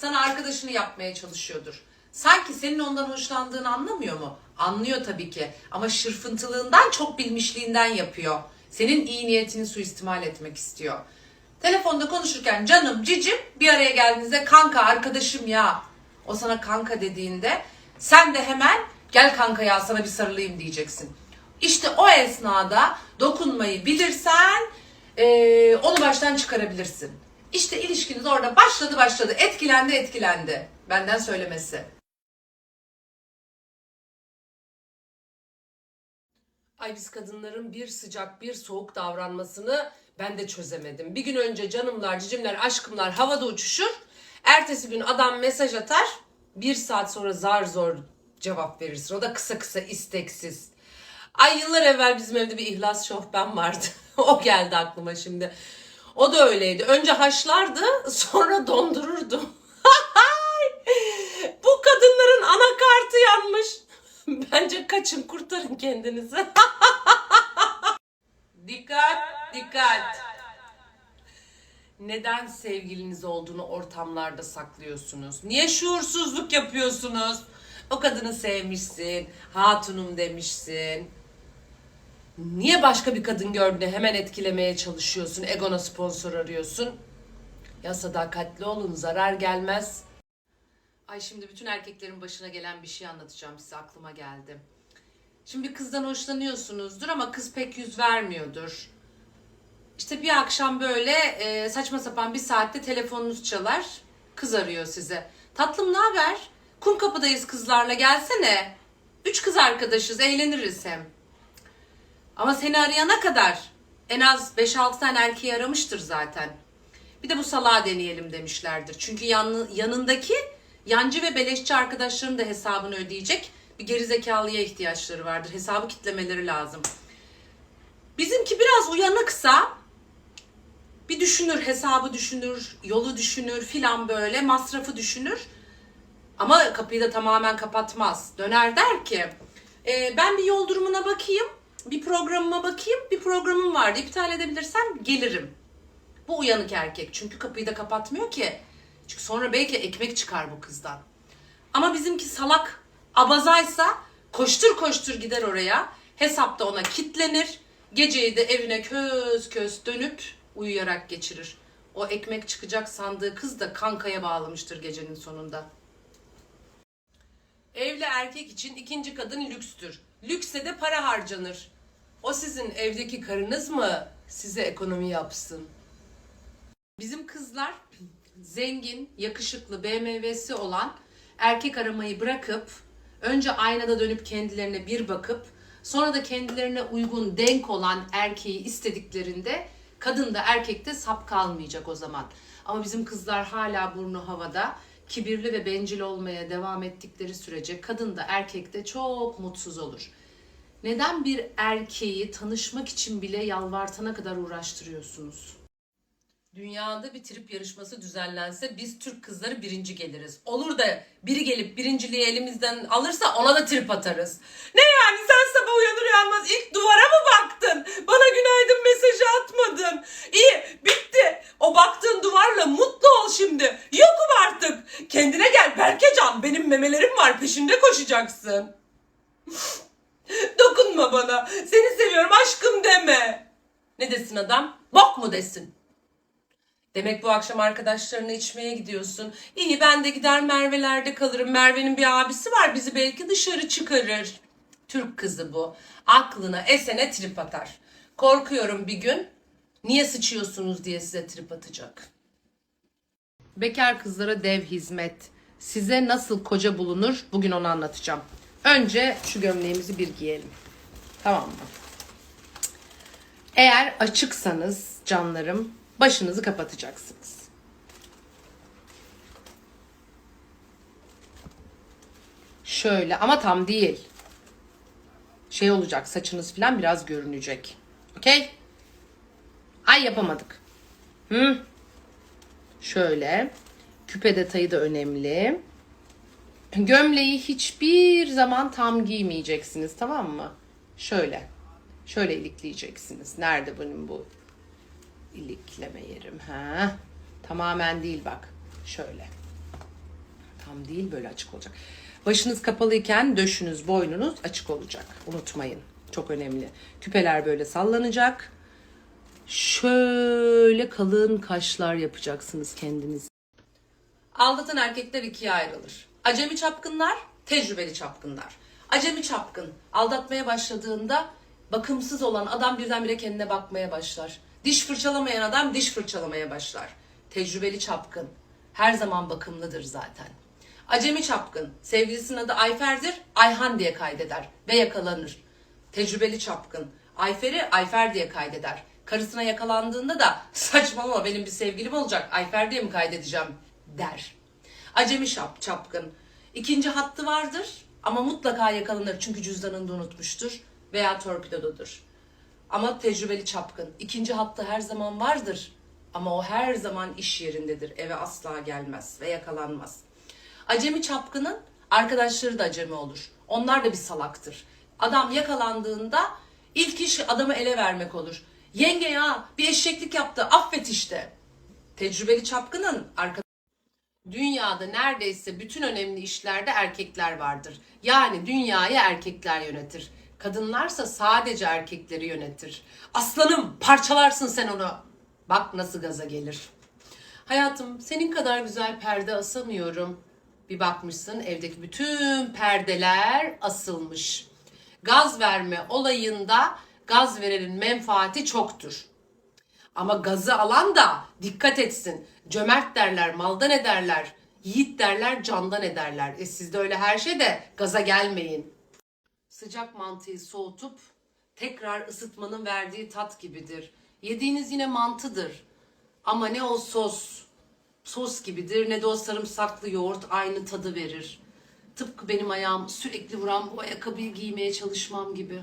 Sana arkadaşını yapmaya çalışıyordur. Sanki senin ondan hoşlandığını anlamıyor mu? Anlıyor tabii ki. Ama şırfıntılığından çok bilmişliğinden yapıyor. Senin iyi niyetini suistimal etmek istiyor. Telefonda konuşurken canım cicim bir araya geldiğinizde kanka arkadaşım ya. O sana kanka dediğinde sen de hemen gel kanka ya sana bir sarılayım diyeceksin. İşte o esnada dokunmayı bilirsen eee, onu baştan çıkarabilirsin. İşte ilişkiniz orada başladı başladı etkilendi etkilendi. Benden söylemesi. Ay biz kadınların bir sıcak bir soğuk davranmasını ben de çözemedim. Bir gün önce canımlar, cicimler, aşkımlar havada uçuşur. Ertesi gün adam mesaj atar. Bir saat sonra zar zor cevap verirsin. O da kısa kısa isteksiz. Ay yıllar evvel bizim evde bir ihlas şofben vardı. o geldi aklıma şimdi. O da öyleydi. Önce haşlardı sonra dondururdu. Bu kadınların anakartı yanmış. Bence kaçın kurtarın kendinizi. dikkat, dikkat. Neden sevgiliniz olduğunu ortamlarda saklıyorsunuz? Niye şuursuzluk yapıyorsunuz? O kadını sevmişsin, hatunum demişsin. Niye başka bir kadın gördüğünde hemen etkilemeye çalışıyorsun, egona sponsor arıyorsun? Ya sadakatli olun, zarar gelmez. Ay şimdi bütün erkeklerin başına gelen bir şey anlatacağım size aklıma geldi. Şimdi bir kızdan hoşlanıyorsunuzdur ama kız pek yüz vermiyordur. İşte bir akşam böyle e, saçma sapan bir saatte telefonunuz çalar. Kız arıyor size. Tatlım ne haber? Kum kapıdayız kızlarla gelsene. Üç kız arkadaşız eğleniriz hem. Ama seni arayana kadar en az 5-6 tane erkeği aramıştır zaten. Bir de bu salağı deneyelim demişlerdir. Çünkü yanı, yanındaki yancı ve beleşçi arkadaşların da hesabını ödeyecek bir gerizekalıya ihtiyaçları vardır. Hesabı kitlemeleri lazım. Bizimki biraz uyanıksa bir düşünür, hesabı düşünür, yolu düşünür filan böyle, masrafı düşünür. Ama kapıyı da tamamen kapatmaz. Döner der ki, "E, ben bir yol durumuna bakayım, bir programıma bakayım, bir programım vardı. İptal edebilirsem gelirim. Bu uyanık erkek. Çünkü kapıyı da kapatmıyor ki. Çünkü sonra belki ekmek çıkar bu kızdan. Ama bizimki salak abazaysa koştur koştur gider oraya. Hesapta ona kitlenir. Geceyi de evine köz köz dönüp uyuyarak geçirir. O ekmek çıkacak sandığı kız da kankaya bağlamıştır gecenin sonunda. Evli erkek için ikinci kadın lükstür. Lükse de para harcanır. O sizin evdeki karınız mı size ekonomi yapsın? Bizim kızlar zengin, yakışıklı, BMW'si olan erkek aramayı bırakıp önce aynada dönüp kendilerine bir bakıp sonra da kendilerine uygun denk olan erkeği istediklerinde kadın da erkek de sap kalmayacak o zaman. Ama bizim kızlar hala burnu havada kibirli ve bencil olmaya devam ettikleri sürece kadın da erkek de çok mutsuz olur. Neden bir erkeği tanışmak için bile yalvartana kadar uğraştırıyorsunuz? Dünyada bir trip yarışması düzenlense biz Türk kızları birinci geliriz. Olur da biri gelip birinciliği elimizden alırsa ona da trip atarız. Ne yani sen sabah uyanır uyanmaz ilk duvara mı baktın? Bana günaydın mesajı atmadın. İyi bitti. O baktığın duvarla mutlu ol şimdi. Yokum artık. Kendine gel Berkecan. Benim memelerim var koşacaksın. Dokunma bana. Seni seviyorum aşkım deme. Ne desin adam? Bok mu desin? Demek bu akşam arkadaşlarına içmeye gidiyorsun. İyi ben de gider Merve'lerde kalırım. Merve'nin bir abisi var bizi belki dışarı çıkarır. Türk kızı bu. Aklına esene trip atar. Korkuyorum bir gün niye sıçıyorsunuz diye size trip atacak. Bekar kızlara dev hizmet. Size nasıl koca bulunur? Bugün onu anlatacağım. Önce şu gömleğimizi bir giyelim. Tamam mı? Eğer açıksanız canlarım başınızı kapatacaksınız. Şöyle ama tam değil. Şey olacak saçınız falan biraz görünecek. Okey? Ay yapamadık. Hı? Şöyle. Küpe detayı da önemli. Gömleği hiçbir zaman tam giymeyeceksiniz tamam mı? Şöyle. Şöyle ilikleyeceksiniz. Nerede benim bu ilikleme yerim? Ha? Tamamen değil bak. Şöyle. tam değil böyle açık olacak. Başınız kapalıyken döşünüz, boynunuz açık olacak. Unutmayın. Çok önemli. Küpeler böyle sallanacak. Şöyle kalın kaşlar yapacaksınız kendiniz. Aldatan erkekler ikiye ayrılır. Acemi çapkınlar, tecrübeli çapkınlar. Acemi çapkın aldatmaya başladığında bakımsız olan adam birdenbire kendine bakmaya başlar. Diş fırçalamayan adam diş fırçalamaya başlar. Tecrübeli çapkın her zaman bakımlıdır zaten. Acemi çapkın sevgilisinin adı Ayfer'dir, Ayhan diye kaydeder ve yakalanır. Tecrübeli çapkın Ayfer'i Ayfer diye kaydeder. Karısına yakalandığında da saçmalama benim bir sevgilim olacak Ayfer diye mi kaydedeceğim der. Acemi şap, çapkın. İkinci hattı vardır ama mutlaka yakalanır çünkü cüzdanını da unutmuştur veya torpidodadır. Ama tecrübeli çapkın. İkinci hattı her zaman vardır ama o her zaman iş yerindedir. Eve asla gelmez ve yakalanmaz. Acemi çapkının arkadaşları da acemi olur. Onlar da bir salaktır. Adam yakalandığında ilk iş adamı ele vermek olur. Yenge ya bir eşeklik yaptı affet işte. Tecrübeli çapkının arka Dünyada neredeyse bütün önemli işlerde erkekler vardır. Yani dünyayı erkekler yönetir. Kadınlarsa sadece erkekleri yönetir. Aslanım parçalarsın sen onu. Bak nasıl gaza gelir. Hayatım senin kadar güzel perde asamıyorum. Bir bakmışsın evdeki bütün perdeler asılmış. Gaz verme olayında gaz verenin menfaati çoktur. Ama gazı alan da dikkat etsin. Cömert derler, maldan ederler. Yiğit derler, candan ederler. E siz de öyle her şeyde gaza gelmeyin. Sıcak mantıyı soğutup tekrar ısıtmanın verdiği tat gibidir. Yediğiniz yine mantıdır. Ama ne o sos, sos gibidir ne de o sarımsaklı yoğurt aynı tadı verir. Tıpkı benim ayağım sürekli vuran bu ayakkabıyı giymeye çalışmam gibi.